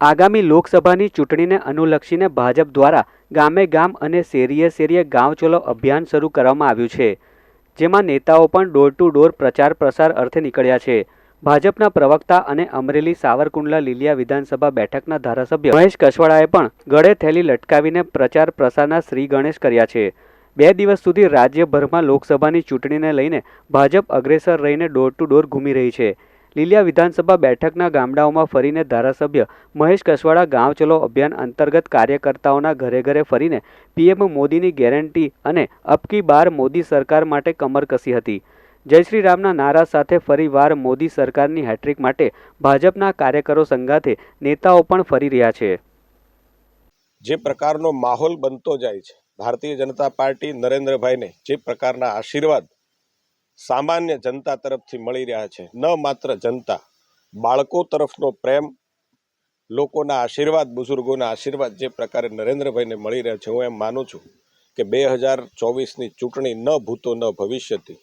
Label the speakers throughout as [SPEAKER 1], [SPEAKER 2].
[SPEAKER 1] આગામી લોકસભાની ચૂંટણીને અનુલક્ષીને ભાજપ દ્વારા ગામે ગામ અને શેરીએ શેરીએ ગાંવ ચલો અભિયાન શરૂ કરવામાં આવ્યું છે, જેમાં નેતાઓ પણ ડોર ટુ ડોર પ્રચાર પ્રસાર અર્થે નીકળ્યા છે. ભાજપના પ્રવક્તા અને અમરેલી સાવરકુંડલા લીલિયા વિધાનસભા બેઠકના ધારાસભ્ય મહેશ કસવાળાએ પણ ગળે થેલી લટકાવીને પ્રચાર પ્રસારના શ્રી ગણેશ કર્યા છે. બે દિવસ સુધી રાજ્યભરમાં લોકસભાની ચૂંટણીને લઈને ભાજપ અગ્રેસર રહીને ડોર ટુ ડોર ઘૂમી રહી છે. લીલિયા વિધાનસભા બેઠકના ગામડાઓમાં ફરીને ધારાસભ્ય મહેશ કસવાડા ગાંવ ચલો અભિયાન અંતર્ગત કાર્યકર્તાઓના ઘરે ઘરે ફરીને પીએમ મોદીની ગેરંટી અને અબકી બાર મોદી સરકાર માટે કમર કસી હતી. જય શ્રી રામના નારા સાથે ફરીવાર મોદી સરકારની હેટ્રિક માટે ભાજપના કાર્યકરો સંગાથે નેતાઓ પણ ફરી રહ્યા છે.
[SPEAKER 2] જે પ્રકારનો માહોલ બનતો જાય છે, ભારતીય જનતા પાર્ટી નરેન્દ્રભાઈને જે પ્રકારના આશીર્વાદ સામાન્ય જનતા તરફથી મળી રહ્યા છે. ન માત્ર જનતા, બાળકો તરફનો પ્રેમ, લોકોના આશીર્વાદ, બુઝુર્ગોના આશીર્વાદ જે પ્રકારે નરેન્દ્રભાઈને મળી રહ્યા છે, હું એમ માનું છું કે બે હજાર ચોવીસની ચૂંટણી ન ભૂતો ન ભવિષ્યથી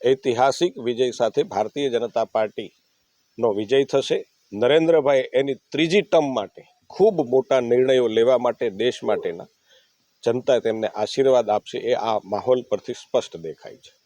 [SPEAKER 2] ઐતિહાસિક વિજય સાથે ભારતીય જનતા પાર્ટીનો વિજય થશે. નરેન્દ્રભાઈ એની ત્રીજી ટર્મ માટે ખૂબ મોટા નિર્ણયો લેવા માટે, દેશ માટેના જનતા તેમને આશીર્વાદ આપશે એ આ માહોલ પરથી સ્પષ્ટ દેખાય છે.